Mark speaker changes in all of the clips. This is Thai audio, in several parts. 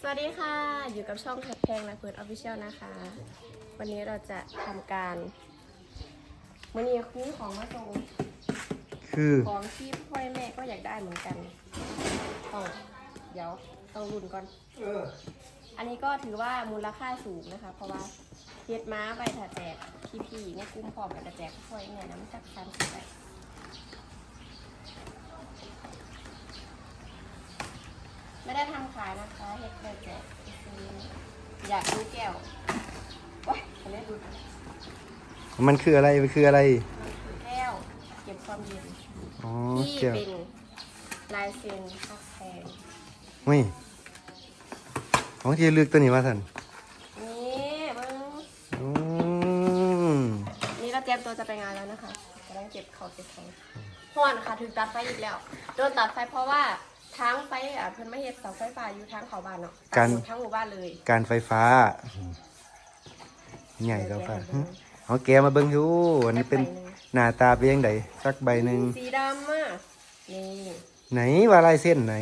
Speaker 1: สวัสดีค่ะ อยู่กับช่องแท็กแพงและเพิร์ดออฟฟิเชียลนะคะ วันนี้เราจะทำการวันนี้คือของมาส่ง
Speaker 2: คือ
Speaker 1: ของที่พ่อแม่ก็อยากได้เหมือนกันต้องเดี๋ยวต้องรุ่นก่อน อันนี้ก็ถือว่ามูลค่าสูงนะคะ เพราะว่าเฮ็ดม้าไปถ้าแจกพี่ๆในกลุ่มพร้อมกันจะแจกพ่อแม่น้ำจักสามสิบใบ ไม่ได้ทำขายนะคะเฮ็ดไปแจกซื้ออยากดูแก้วโอ๊ยอันนี้ดู
Speaker 2: มันคืออะไร มันคืออะไร
Speaker 1: มันคือแก้วเก็บความเย็น
Speaker 2: อ๋อ
Speaker 1: ที่
Speaker 2: เกี่ยว
Speaker 1: เป็นลายเซ็นคักแพง
Speaker 2: ไม่ของที่เลือกตัวนี้มาสัน
Speaker 1: นี่เบิ้ง
Speaker 2: อืม
Speaker 1: นี่เราเตรียมตัวจะไปงานแล้วนะคะกำลังเก็บของเก็บของห่อนค่ะถึงตัดไฟอีกแล้ว โดนตัดไฟเพราะว่า ทางไฟอะเพิ่นไม่เห็ดเสาไฟฟ้าอยู่ทางเขาบ้านเนาะตัดหมดทั้งหมู่บ้านเลย
Speaker 2: การไฟฟ้า ใหญ่แล้วป่ะหึเอาแกมาเบิ้งดูอันนี้เป็น
Speaker 1: ใบหนึ่ง
Speaker 2: หน้าตาเป็นยังไงสักใบหนึ่ง
Speaker 1: สีดำอะนี่
Speaker 2: ไหนว่าลายเส้นไหน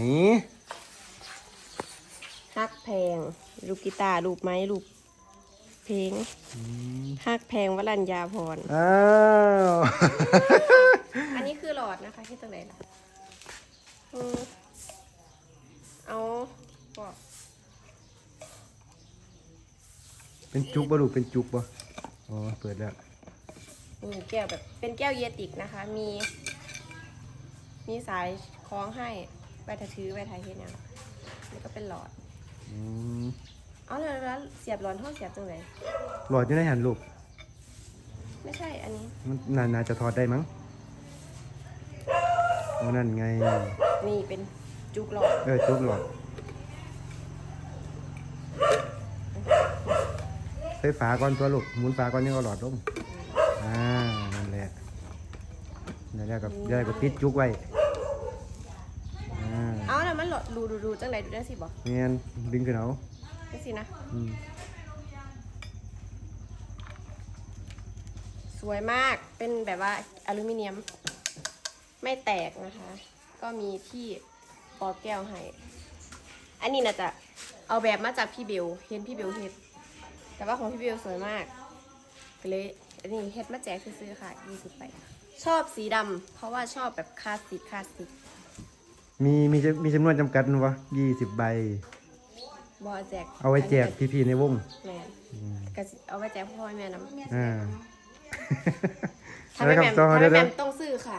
Speaker 1: ฮักแพงรูปกีตาร์รูปไม้รูปเพลงฮักแพงวรัญญาพร
Speaker 2: อ้าว
Speaker 1: อันนี้คือหลอดนะคะที่ตรงไหนล่ะอืม เอาบอก
Speaker 2: เป็นจุกบ่ลูกเป็นจุกบ่อ๋อเปิดแล้ว
Speaker 1: นี่แก้วแบบเป็นแก้วเยติกนะคะ มี มีสายคล้องให้ไว้ถ้าถือไว้ถ่ายเฮ็ดเนี่ยนี่ก็เป็นหลอด
Speaker 2: อืม
Speaker 1: เอาแล้วแล้วเสียบหลอดเท่าเสียบตรงไหน
Speaker 2: หลอดอยู่ในหันลูก
Speaker 1: ไม่ใช่อันนี้
Speaker 2: มันน่าน่าจะถอดได้มั้งโอ้นั่นไง
Speaker 1: นี่เป็น จุกหลอด
Speaker 2: เออจุกหลอดใส่ฝาก่อนตัวลูกหมุนฝาก่อนยังเอาหลอดลงอ่านั่นแหละนั่นแหละกับได้กับปิดจุกไว้อ่า
Speaker 1: เอาแล้วมันหลอดรูดูดูจังไหนดูได้สิบอก
Speaker 2: เนียนดึงขึ้นเอา
Speaker 1: ได้สินะ
Speaker 2: อืม
Speaker 1: สวยมากเป็นแบบว่าอลูมิเนียมไม่แตกนะคะ ก็มีที่ ปอกแก้วให้ อันนี้น่าจะเอาแบบมาจากพี่เบล เห็นพี่เบลเฮ็ด แต่ว่าของพี่เบลสวยมาก ก็เลย อันนี้เฮ็ดมาแจกซื้อๆค่ะ20ไป ชอบสีดำเพราะว่าชอบแบบคลาสสิกคลาสสิก
Speaker 2: มีมีจะมีจำนวนจำกัดนะวะยี่สิบใบ
Speaker 1: บอแจก
Speaker 2: เอาไว้แจกพี่ๆในวง
Speaker 1: แม่น
Speaker 2: อืม
Speaker 1: ก็สิเอาไว้แจกพ่อแม่น้ำ
Speaker 2: อ่า
Speaker 1: ถ้าไม่แม่ม
Speaker 2: ต่อ
Speaker 1: ถ้า
Speaker 2: เด้
Speaker 1: ไม่
Speaker 2: อ
Speaker 1: แม่มต้องซื้อค่ะ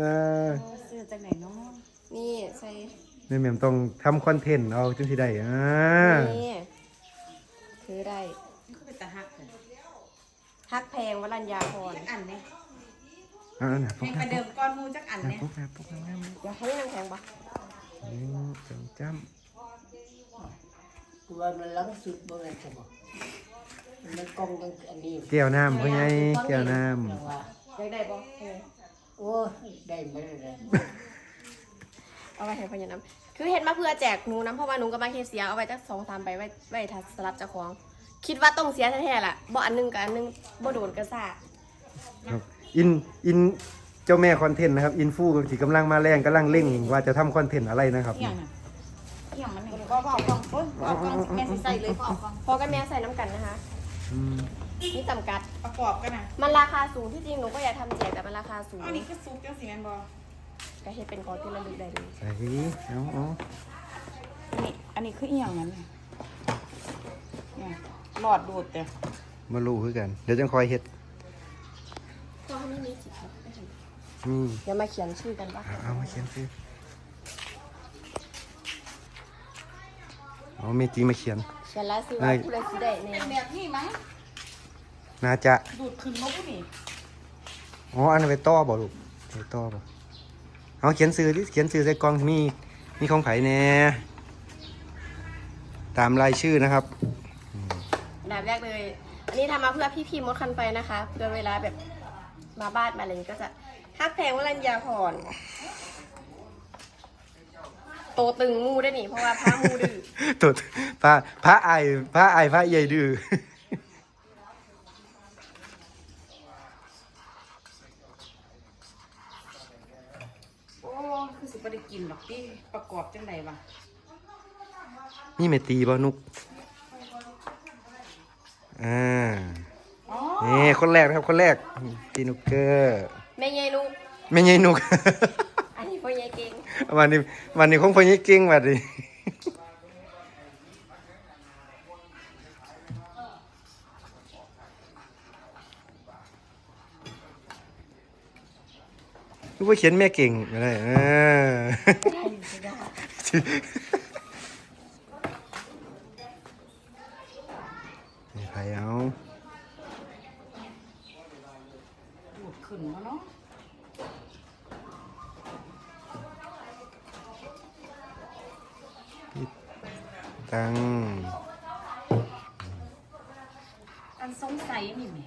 Speaker 2: อ่า
Speaker 3: ซื้อจากไหนเนาะ
Speaker 1: นี่ใส่
Speaker 2: แม่แหม่มต้องทำคอนเทนต์เอาจังสิได้อ่า
Speaker 1: นี่ คือได้
Speaker 3: มันก็เป็นตาหักเลย
Speaker 1: ฮักแพงวรัญญาพร
Speaker 3: จักอันเนี่ย
Speaker 2: อ่าน่ะ
Speaker 3: แพงกระเดิมก้อนหมูจักอันเนี่ย
Speaker 2: ปุ๊บนะปุ๊บนะปุ๊บนะ
Speaker 1: เดี๋ยวเขาไม่น้ำแข็งปะ
Speaker 2: หนึ่งสองจ้
Speaker 4: ว่ามันหลังสุดบ่แม่นใช่บ่มันกล้องตั้งอันนี้ำ
Speaker 2: แก้วน้ำพ่อใหญ่แก้วน้
Speaker 4: จังว่า
Speaker 1: อยากได้ปะเออ
Speaker 4: โอ้ยได้มาแล้วนะ
Speaker 1: เอาไว้ให้พญาน้ำคือเห็ดมาเพื่อแจกหนูน้ำเพราะว่าหนูก็มาเฮ็ดเสียเอาไว้จักสองสามใบไว้ไว้ถ้าสลับเจ้าของ คิดว่าต้องเสียแท้ๆล่ะบ่อันหนึงกับอันหนึงบ่โดนกระซ่าำ
Speaker 2: ครับอินอินเจ้าแม่คอนเทนต์นะครับอินฟูที่กำลังมาแรงกำลังเร่งว่าจะทำคอนเทนต์อะไรนะครับ
Speaker 3: เอี่ยงอะเอี่ยงมันเนี่ยก็เอากล่องปุ๊บเอากล่องแม่สิใส่เลยก็เอากล่อง
Speaker 1: พอกับแม่ใส่น้ำกันนะคะ
Speaker 2: อืม
Speaker 1: นี่จำกัด
Speaker 3: ประกอบกันนะ
Speaker 1: มันราคาสูงที่จริงหนูก็อยากทำแจกแต่มันราคาสูง
Speaker 3: อันนี้คือซุปจังสีแมนบอ
Speaker 1: ก็เฮ็ดเป็นของที่ระลึกได้เลย
Speaker 2: ใส่เอาเอา
Speaker 3: นี่อันนี้คือเอี่ยงมันเนี่ยเนี่ยหลอดดูดแต่
Speaker 2: มาลู่คือกัน เดี๋ยวจังคอยเฮ็ด
Speaker 1: เพราะเขาไม่มีจิตครับไม่เห็น
Speaker 2: นี่
Speaker 1: เดี๋ยวมาเขียนชื่อกันปะ
Speaker 2: เอาเอามาเขียนสิเอาเมจีมาเขียน
Speaker 1: เขียนแล้วซื้อว่าผู้ใดสิได้ใน
Speaker 3: เป็นแบบนี้มั้ง
Speaker 2: น่าจะ
Speaker 3: ดูดขึ้นมาผู้นี่
Speaker 2: อ๋ออันนั้นไปต่อบ่ลูกไปต่อบ่ เอาเขียนซื้อดิเขียนซื้อใส่กล่องมีมีของไผ่แน่ตามรายชื่อนะครับ
Speaker 1: อันดับแรกเลย อันนี้ทำมาเพื่อพี่พีมดคันไฟนะคะเพื่อเวลาแบบมาบ้านมาอะไรอย่างงี้ก็จะฮักแพงวรัญญาพรโตตึงมูได้วยนี่เพราะว่าพระมูดื้อ
Speaker 2: ตุดพระพระไอายพระไอายพระใหญ่ดื้อ
Speaker 3: โอ้คือสิบ่ได้ กินหรอกที่ประกอบจังใดวะ
Speaker 2: มีนี่เมตีบ่นุกอ่า
Speaker 3: อ๋อ
Speaker 2: นี่คนแรกนะครับคนแรกพี่นุกเกอร์
Speaker 1: แม่ยายนุก
Speaker 2: ไม่ใช่นุก
Speaker 1: อันนี้พ่อยายเก่ง
Speaker 2: วันนี้วันนี้คงพยิกิ้งวันนี้ รู้ว่าเขียนแม่เก่งอะไรเออนี่ใครเอา
Speaker 3: ดูดขึ้นมาเนาะ
Speaker 2: ตัง
Speaker 3: อันสงสัยนี่แหม่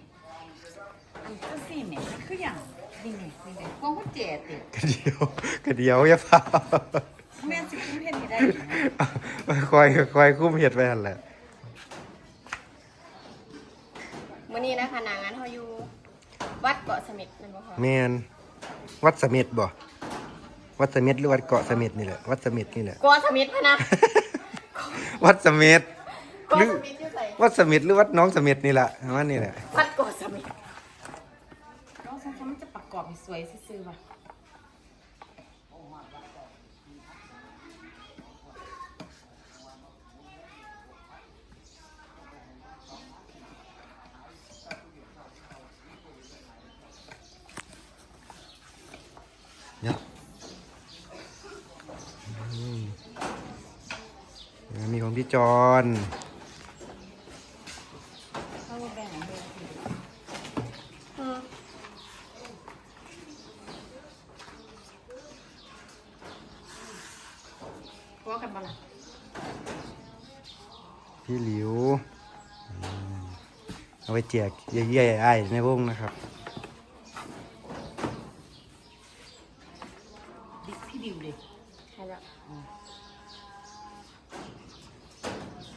Speaker 3: อันก็สิแหม่คืออย่าง นี่แหม่นี่แหม่กวางว่าเจ็ดติด
Speaker 2: กระเดียวกระเดียวอย่าเฝ้า
Speaker 3: แม่สิคุ้มเห็นนี่ได้ไหม
Speaker 2: คอยคอยคุ้มเห็ดไปหันแหละ
Speaker 1: มื้อนี้นะคะนางงานเฮาอยู่วัดเกาะเสม็ดนั่นบ่คะ
Speaker 2: แมนวัดเสม็ดบ่วัดเสม็ดหรือวัดเกาะเสม็ดนี่แหละวัดเสม็ดนี่แหละ
Speaker 1: เกาะเสม็ดพะนะ
Speaker 2: วัดเสม็ด
Speaker 1: เกาะ
Speaker 2: หรือ
Speaker 1: เสม็ดอยู่ไส
Speaker 2: วัดเสม็ดหรือวัดน้องเสม็ดนี่แหละว่านี่แหละ
Speaker 1: วัดเกาะเสม็ด
Speaker 3: รอบให้สวยซื่อๆว่ะ
Speaker 2: เนี่ยอืมมีของพี่จอน
Speaker 3: ถ้าว่าแบ่งให้
Speaker 1: อืม ว่ากันบ่ล่ะ
Speaker 2: พี่หลิวอืมเอาไปแจกเย่ๆไอ้ในวงนะครับ
Speaker 3: ดิพี่ดิวดิ
Speaker 1: ใช่แล้ว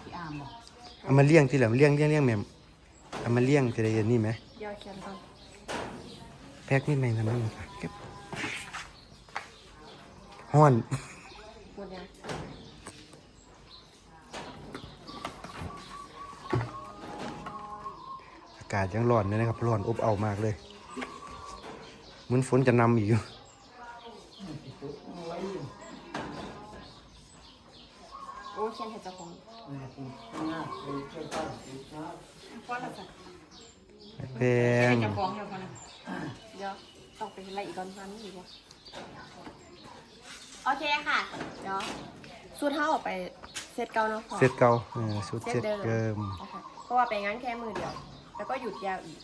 Speaker 3: พี่อาร์มบอก
Speaker 2: เอามาเลี้ยงที่หลังเลี้ยงเลี้ยงเลี้ยงแม่มเอามาเลี้ยงจะได้เย็นนี่ไหม
Speaker 1: ยอดเขียนก่อน
Speaker 2: แพ็กนี่แม่งทำไมมันเก็บห้อน
Speaker 1: หมดยังา
Speaker 2: กาศยังร้อนเลยนะครับร้อนอบเอาวมากเลยเหมือนฝนจะนำอีกอยู่
Speaker 1: โอ้เขียนให้เจ้าของ
Speaker 3: ว่าละสัก
Speaker 2: แพง
Speaker 3: จะฟ้องเดี๋ยวก่อนนะ
Speaker 1: เดี๋ยวต้องไปอะไรอีกก่อนพันอีกว่าโอเคค่ะเดี๋ยวสูตรเท่าออกไปเซตเก่าเนาะพอ
Speaker 2: เสร็จเก่าเออชุด
Speaker 1: เซ
Speaker 2: เสร็
Speaker 1: ต
Speaker 2: จ
Speaker 1: เดิม
Speaker 2: เกิม
Speaker 1: นะคะเพราะว่าไปงานแค่มือเดียว แล้วก็หยุดยาวอีก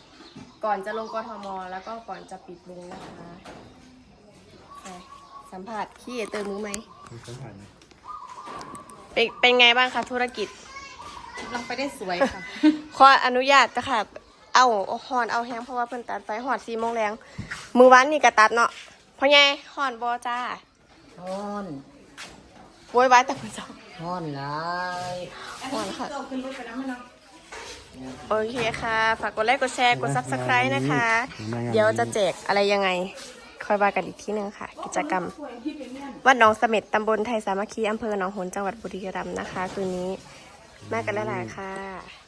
Speaker 1: ก่อนจะลงกทม แล้วก็ก่อนจะปิดวงนะคะไปสัมผัสขี้เติมมือไหมเป็นเป็นไงบ้างคะธุรกิจ
Speaker 3: กำลังไปได้สวยค่ะ
Speaker 1: ขออนุญาตจ้ะค่ะเอาหอนเอาแห้งเพราะว่าเพิ่นตัดไฟหอดสี่โมงแรงมือวันนี่ก็ตัดเนาะเพราะไงหอนบอจ้า
Speaker 4: ฮ้อน
Speaker 1: โวยวายแต่คุณเจ้า
Speaker 4: ฮ้อนหลาย
Speaker 1: หอนค่ะ
Speaker 3: เราขึ้นรถไปน้ำไหมเนาะ
Speaker 1: โอเคค่ะ ฝากกดไลค์ กดแชร์ กด subscribe นะคะ เดี๋ยวจะแจกอะไรยังไง ค่อยว่ากันอีกที่หนึ่งค่ะ กิจกรรม วัดหนองเสม็ดตำบลไทยสามัคคีอำเภอหนองหนจังหวัดบุรีรัมย์นะคะ คืนนี้มากันหลายๆค่ะ